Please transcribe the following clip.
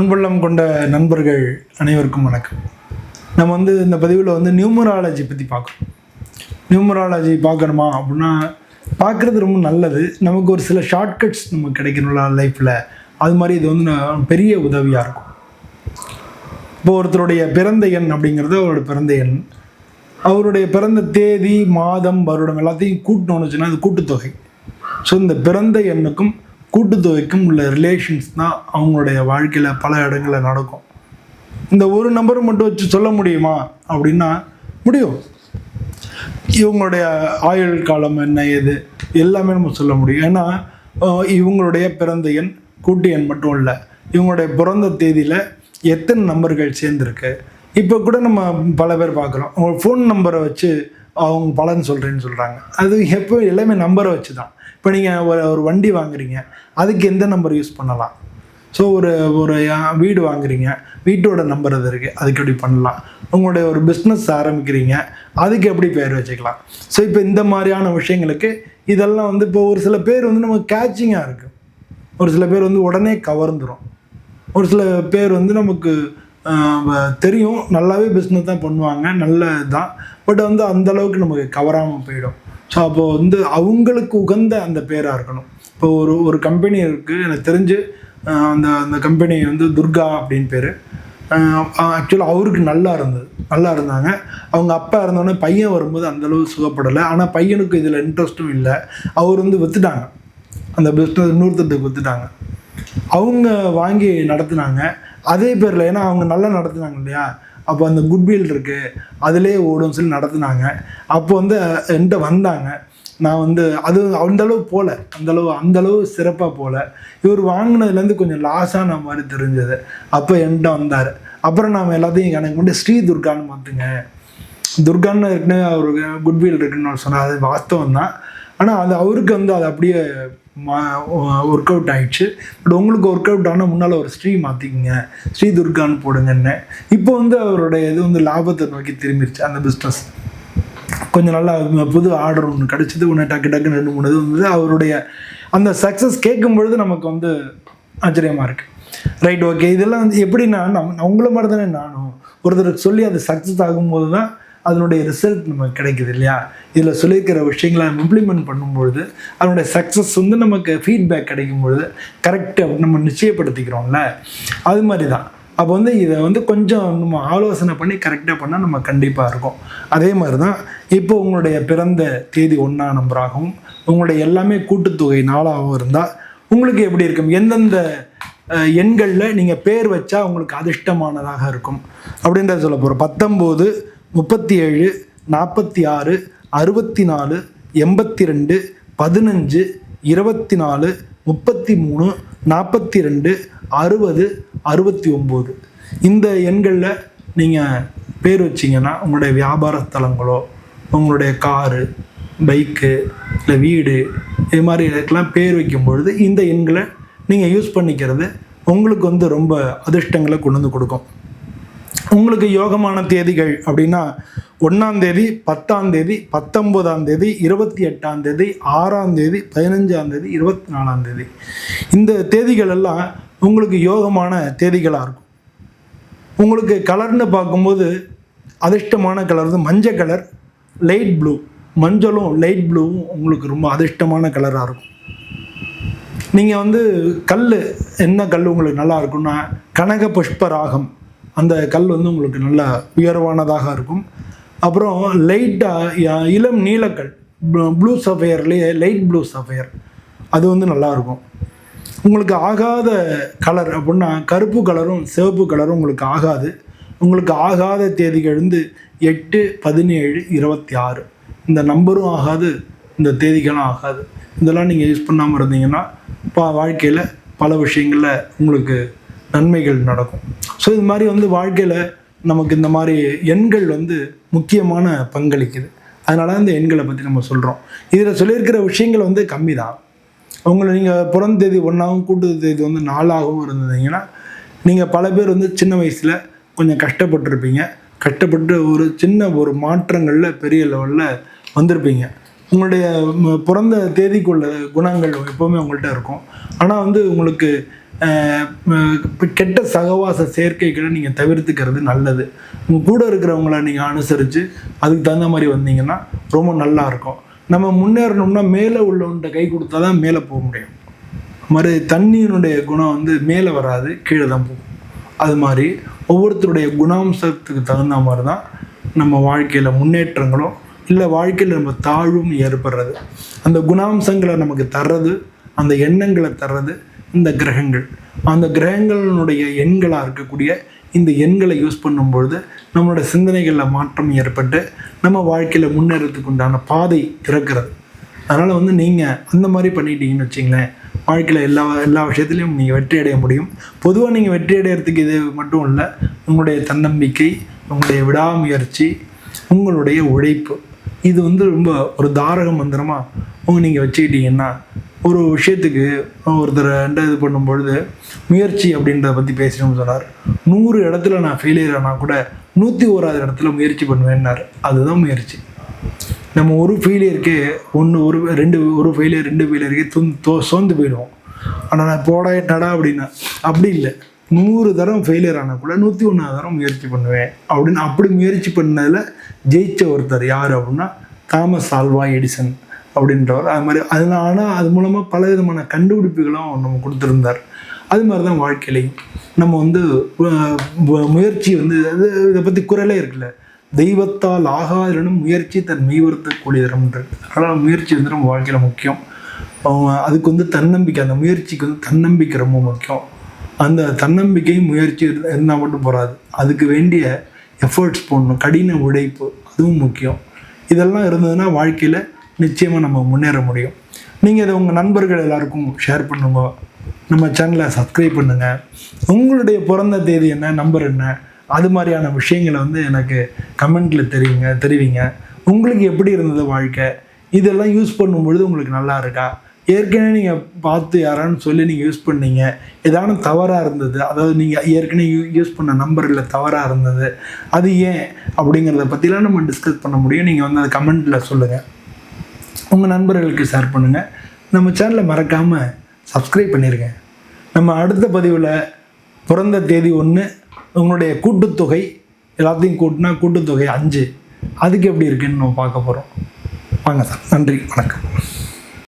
அன்புள்ளம் கொண்ட நண்பர்கள் அனைவருக்கும் வணக்கம். நம்ம வந்து இந்த பதிவில் வந்து நியூமராலஜி பற்றி பார்க்குறோம் நியூமராலஜி பார்க்கணுமா அப்படின்னா பார்க்குறது ரொம்ப நல்லது. நமக்கு ஒரு சில ஷார்ட்கட்ஸ் நமக்கு கிடைக்கணும்ல லைஃப்பில் அது மாதிரி இது வந்து பெரிய உதவியாக இருக்கும். இப்போ ஒருத்தருடைய பிறந்த எண் அப்படிங்கிறது அவரோட பிறந்த எண். அவருடைய பிறந்த தேதி மாதம் வருடம் எல்லாத்தையும் கூட்டணும்னு வச்சுன்னா அது கூட்டுத்தொகை. ஸோ இந்த பிறந்த எண்ணுக்கும் கூட்டுத்தொகைக்கும் உள்ள ரிலேஷன்ஸ் தான் அவங்களுடைய வாழ்க்கையில் பல இடங்களில் நடக்கும். இந்த ஒரு நம்பர் மட்டும் வச்சு சொல்ல முடியுமா? அப்படின்னா முடியும். இவங்களுடைய ஆயுள் காலம் என்ன ஏது எல்லாமே நம்ம சொல்ல முடியும். ஏன்னா இவங்களுடைய பிறந்த எண் கூட்டு எண் மட்டும் இல்லை. இவங்களுடைய பிறந்த தேதியில் எத்தனை நம்பர்கள் சேர்ந்துருக்கு? இப்போ கூட நம்ம பல பேர் பார்க்குறோம். அவங்க ஃபோன் நம்பரை வச்சு அவங்க பலன் சொல்கிறேன்னு சொல்கிறாங்க அது எப்போ எல்லாமே நம்பரை வச்சு தான் இப்போ நீங்கள் ஒரு ஒரு வண்டி வாங்குறீங்க அதுக்கு எந்த நம்பர் யூஸ் பண்ணலாம்? ஸோ ஒரு ஒரு வீடு வாங்குறீங்க வீட்டோட நம்பர் அது இருக்குது அதுக்கு எப்படி பண்ணலாம்? உங்களுடைய ஒரு பிஸ்னஸ் ஆரம்பிக்கிறீங்க அதுக்கு எப்படி பேர் வச்சுக்கலாம்? ஸோ இப்போ இந்த மாதிரியான விஷயங்களுக்கு இதெல்லாம் வந்து இப்போ ஒரு சில பேர் வந்து நமக்கு கேட்சிங்காக இருக்குது ஒரு சில பேர் வந்து உடனே கவர்ந்துடும் ஒரு சில பேர் வந்து நமக்கு வ- தெரியும் நல்லாவே பிஸ்னஸ் தான் பண்ணுவாங்க நல்ல தான் பட் வந்து அந்த அளவுக்கு நமக்கு கவராமல் போயிடும். ஸோ அப்போ வந்து அவங்களுக்கு உகந்த அந்த பேராக இருக்கணும். இப்போ ஒரு ஒரு கம்பெனி இருக்குது எனக்கு தெரிஞ்சு அந்த அந்த கம்பெனி வந்து துர்கா அப்படின்னு பேர். ஆக்சுவலாக அவருக்கு நல்லா இருந்தது. நல்லா இருந்தாங்க. அவங்க அப்பா இருந்தோடனே பையன் வரும்போது அந்தளவு சுகப்படலை. ஆனால் பையனுக்கு இதில் இன்ட்ரெஸ்ட்டும் இல்லை. அவர் வந்து விற்றுட்டாங்க அந்த பிஸ்னஸ் இன்னொருத்தருக்கு விற்றுட்டாங்க அவங்க வாங்கி நடத்துனாங்க. அதே பேரில் ஏன்னா அவங்க நல்லா நடத்துனாங்க இல்லையா? அப்போ அந்த குட்வில் இருக்குது அதிலே ஓடும் சொல்லி நடத்துனாங்க. அப்போ வந்து என்கிட்ட வந்தாங்க. நான் வந்து அது அந்த அளவு போகல அந்தளவு அந்தளவு சிறப்பாக போகல இவர் வாங்கினதுலேருந்து கொஞ்சம் லாஸாக நான் மாதிரி தெரிஞ்சது. அப்போ என்கிட்ட வந்தார். அப்புறம் நாம் எல்லாத்தையும் எனக்கு மட்டும் ஸ்ரீ துர்கான்னு பார்த்துங்க. துர்கான்னு ஏற்கனவே அவருக்கு குட்வில் இருக்குன்னு சொன்னார். அது வாஸ்தவம் தான் ஆனால் அது அவருக்கு வந்து அது அப்படியே ஒர்க் அவுட் ஆயிடுச்சு. பட் உங்களுக்கு ஒர்க் அவுட் ஆனால் முன்னால் ஒரு ஸ்ரீ மாற்றிக்கிங்க ஸ்ரீ துர்கான்னு போடுங்கன்னு. இப்போ வந்து அவருடைய இது வந்து லாபத்தை நோக்கி திரும்பிடுச்சு அந்த பிஸ்னஸ் கொஞ்சம் நல்லா புது ஆர்டர் ஒன்று கிடச்சிது ஒன்று டக்கு டக்குன்னு ரெண்டு மூணு இது வந்து அவருடைய அந்த சக்ஸஸ் கேட்கும் பொழுது நமக்கு வந்து ஆச்சரியமாக இருக்குது ரைட் ஓகே இதெல்லாம் வந்து எப்படின்னா நம்ம உங்களை மாதிரி தானே நானும். ஒருத்தருக்கு சொல்லி அது சக்ஸஸ் ஆகும்போது தான் அதனுடைய ரிசல்ட் நமக்கு கிடைக்குது இல்லையா? இதில் சொல்லியிருக்கிற விஷயங்களை நம்ம இம்ப்ளிமெண்ட் பண்ணும்பொழுது அதனுடைய சக்ஸஸ் வந்து நமக்கு ஃபீட்பேக் கிடைக்கும் பொழுது கரெக்டாக நம்ம நிச்சயப்படுத்திக்கிறோம்ல? அது மாதிரி தான் அப்போ வந்து இதை வந்து கொஞ்சம் நம்ம ஆலோசனை பண்ணி கரெக்டாக பண்ணால் நம்ம கண்டிப்பாக இருக்கும். அதே மாதிரி தான் இப்போ உங்களுடைய பிறந்த தேதி ஒன்றா நம்பராகவும் உங்களுடைய எல்லாமே கூட்டுத்தொகை நாளாகவும் இருந்தால் உங்களுக்கு எப்படி இருக்கும்? எந்தெந்த எண்களில் நீங்கள் பேர் வச்சா உங்களுக்கு அதிர்ஷ்டமானதாக இருக்கும்? அப்படின்றத சொல்ல போகிறோம் பத்தொம்போது முப்பத்தி ஏழு நாற்பத்தி ஆறு அறுபத்தி நாலு எண்பத்தி ரெண்டு பதினஞ்சு இருபத்தி நாலு முப்பத்தி மூணு நாற்பத்தி ரெண்டு அறுபது அறுபத்தி ஒம்பது இந்த எண்களில் நீங்கள் பேர் வச்சிங்கன்னா உங்களுடைய வியாபார ஸ்தலங்களோ உங்களுடைய காரு பைக்கு இல்லை வீடு இது மாதிரி இதுக்கெல்லாம் பேர் வைக்கும் பொழுது இந்த எண்களை நீங்கள் யூஸ் பண்ணிக்கிறது உங்களுக்கு வந்து ரொம்ப அதிர்ஷ்டங்களை கொண்டு வந்து கொடுக்கும். உங்களுக்கு யோகமான தேதிகள் அப்படின்னா ஒன்றாம் தேதி பத்தாம் தேதி பத்தொம்போதாம் தேதி இருபத்தி எட்டாம் தேதி ஆறாம் தேதி பதினஞ்சாம் தேதி இருபத்தி நாலாம் தேதி. இந்த தேதிகள் எல்லாம் உங்களுக்கு யோகமான தேதிகளாக இருக்கும். உங்களுக்கு கலர்னு பார்க்கும்போது அதிர்ஷ்டமான கலர் வந்து மஞ்சள் கலர் லைட் ப்ளூ. மஞ்சளும் லைட் ப்ளூவும் உங்களுக்கு ரொம்ப அதிர்ஷ்டமான கலராக இருக்கும். நீங்கள் வந்து கல் என்ன கல் உங்களுக்கு நல்லா இருக்கும்னா கனக புஷ்பராகம் அந்த கல் வந்து உங்களுக்கு நல்ல உயர்வானதாக இருக்கும். அப்புறம் லைட்டாக இளம் நீலக்கல் ப்ளூ சஃபையர்லேயே லைட் ப்ளூ சஃபையர். அது வந்து நல்லா இருக்கும் உங்களுக்கு ஆகாத கலர் அப்படின்னா கருப்பு கலரும் சிவப்பு கலரும் உங்களுக்கு ஆகாது. உங்களுக்கு ஆகாத தேதிகள் வந்து எட்டு பதினேழு இருபத்தி ஆறு இந்த நம்பரும் ஆகாது இந்த தேதிகளும் ஆகாது. இதெல்லாம் நீங்கள் யூஸ் பண்ணாமல் இருந்தீங்கன்னா பா வாழ்க்கையில் பல விஷயங்களில் உங்களுக்கு நன்மைகள் நடக்கும். ஸோ இது மாதிரி வந்து வாழ்க்கையில் நமக்கு இந்த மாதிரி எண்கள் வந்து முக்கியமான பங்களிக்குது. அதனால அந்த இந்த எண்களை பற்றி நம்ம சொல்கிறோம் இதில் சொல்லியிருக்கிற விஷயங்கள் வந்து கம்மி தான் உங்களை நீங்கள் பிறந்த தேதி ஒன்றாகவும் கூட்டு தேதி வந்து நாலாகவும் இருந்தீங்கன்னா நீங்கள் பல பேர் வந்து சின்ன வயசில் கொஞ்சம் கஷ்டப்பட்டிருப்பீங்க. கஷ்டப்பட்டு ஒரு சின்ன ஒரு மாற்றங்களில் பெரிய லெவலில் வந்திருப்பீங்க. உங்களுடைய பிறந்த தேதிக்குள்ள குணங்கள் எப்போவுமே உங்கள்கிட்ட இருக்கும். ஆனால் வந்து உங்களுக்கு கெட்ட சகவாச சேர்க்கைகளை நீங்கள் தவிர்த்துக்கிறது நல்லது. உங்கள் கூட இருக்கிறவங்கள நீங்கள் அனுசரித்து அதுக்கு தகுந்த மாதிரி வந்தீங்கன்னா ரொம்ப நல்லா இருக்கும். நம்ம முன்னேறணும்னா மேலே உள்ளவன்கிட்ட கை கொடுத்தா தான் மேலே போக முடியும். மாதிரி தண்ணியினுடைய குணம் வந்து மேலே வராது கீழே தான் போகும். அது மாதிரி ஒவ்வொருத்தருடைய குணாம்சத்துக்கு தகுந்த மாதிரி தான் நம்ம வாழ்க்கையில் முன்னேற்றங்களும் இல்லை வாழ்க்கையில் நம்ம தாழ்வும் ஏற்படுறது. அந்த குணாம்சங்களை நமக்கு தர்றது அந்த எண்ணங்களை தர்றது இந்த கிரகங்கள். அந்த கிரகங்களினுடைய எண்களாக இருக்கக்கூடிய இந்த எண்களை யூஸ் பண்ணும்பொழுது நம்மளோட சிந்தனைகளில் மாற்றம் ஏற்பட்டு நம்ம வாழ்க்கையில் முன்னேறதுக்கு உண்டான பாதை திறக்கிறது. அதனால் வந்து நீங்கள் அந்த மாதிரி பண்ணிட்டீங்கன்னு வச்சிங்களேன் வாழ்க்கையில் எல்லா எல்லா விஷயத்துலையும் நீங்கள் வெற்றி அடைய முடியும். பொதுவாக நீங்கள் வெற்றி அடையிறதுக்கு இது மட்டும் இல்லை உங்களுடைய தன்னம்பிக்கை உங்களுடைய விடாமுயற்சி உங்களுடைய உழைப்பு. இது வந்து ரொம்ப ஒரு தாரக மந்திரமாக உங்க நீங்கள் வச்சுக்கிட்டீங்கன்னா ஒரு விஷயத்துக்கு ஒருத்தர் ரெண்டு இது பண்ணும்பொழுது முயற்சி அப்படின்றத பற்றி பேசணும்னு சொன்னார். நூறு இடத்துல நான் ஃபெயிலியர் ஆனால் கூட நூற்றி ஓராது இடத்துல முயற்சி பண்ணுவேன்னார். அதுதான் முயற்சி. நம்ம ஒரு ஃபெயிலியருக்கே ஒன்று ஒரு ரெண்டு ஒரு ஃபெயிலியர் ரெண்டு ஃபெயிலியருக்கே துன் தோ சோர்ந்து போயிடுவோம். ஆனால் நான் போடா என்னடா அப்படின்னா அப்படி இல்லை. நூறு தரம் ஃபெயிலியர் ஆனால் கூட நூற்றி ஒன்றாவது தரம் முயற்சி பண்ணுவேன். அப்படின்னு அப்படி முயற்சி பண்ணதில் ஜெயிச்ச ஒருத்தர் யார் அப்படின்னா தாமஸ் ஆல்வா எடிசன் அப்படின்றவர். அது மாதிரி அதில் ஆனால் அது மூலமாக பல விதமான கண்டுபிடிப்புகளும் நம்ம கொடுத்துருந்தார். அது மாதிரி தான் வாழ்க்கையிலையும். நம்ம வந்து முயற்சி வந்து அது இதை பற்றி குரலே இருக்குல்ல. தெய்வத்தால் ஆகாதனும் முயற்சி தன் மெய்வருத்த கூடியதரம்ன்றது அதனால் முயற்சி வந்து நம்ம வாழ்க்கையில் முக்கியம். அவங்க அதுக்கு வந்து தன்னம்பிக்கை அந்த முயற்சிக்கு வந்து தன்னம்பிக்கை ரொம்ப முக்கியம். அந்த தன்னம்பிக்கை முயற்சி இருந்தால் மட்டும் போகாது அதுக்கு வேண்டிய எஃபர்ட்ஸ் போடணும். கடின உழைப்பு அதுவும் முக்கியம். இதெல்லாம் இருந்ததுன்னா வாழ்க்கையில் நிச்சயமாக நம்ம முன்னேற முடியும். நீங்கள் இதை உங்கள் நண்பர்கள் எல்லாருக்கும் ஷேர் பண்ணுங்க. நம்ம சேனலை சப்ஸ்கிரைப் பண்ணுங்கள் உங்களுடைய பிறந்த தேதி என்ன நம்பர் என்ன அது மாதிரியான விஷயங்களை வந்து எனக்கு கமெண்ட்டில் தெரியுங்க தெரிவிங்க. உங்களுக்கு எப்படி இருந்தது வாழ்க்கை? இதெல்லாம் யூஸ் பண்ணும்பொழுது உங்களுக்கு நல்லா இருக்கா? ஏற்கனவே நீங்கள் பார்த்து யாரான்னு சொல்லி நீங்கள் யூஸ் பண்ணீங்க. ஏதான தவறாக இருந்தது. அதாவது நீங்கள் ஏற்கனவே யூ யூஸ் பண்ண நம்பரில் தவறாக இருந்தது. அது ஏன் அப்படிங்கிறத பற்றிலாம் நம்ம டிஸ்கஸ் பண்ண முடியும். நீங்கள் வந்து அதை கமெண்ட்டில் சொல்லுங்கள் உங்கள் நண்பர்களுக்கு ஷேர் பண்ணுங்கள் நம்ம சேனலை மறக்காமல் சப்ஸ்கிரைப் பண்ணிடுங்க நம்ம அடுத்த பதிவில் பிறந்த தேதி ஒன்று உங்களுடைய கூட்டுத்தொகை எல்லாத்தையும் கூட்டினா கூட்டுத்தொகை அஞ்சு. அதுக்கு எப்படி இருக்குன்னு நம்ம பார்க்க போகிறோம் வாங்க சார். நன்றி. வணக்கம்.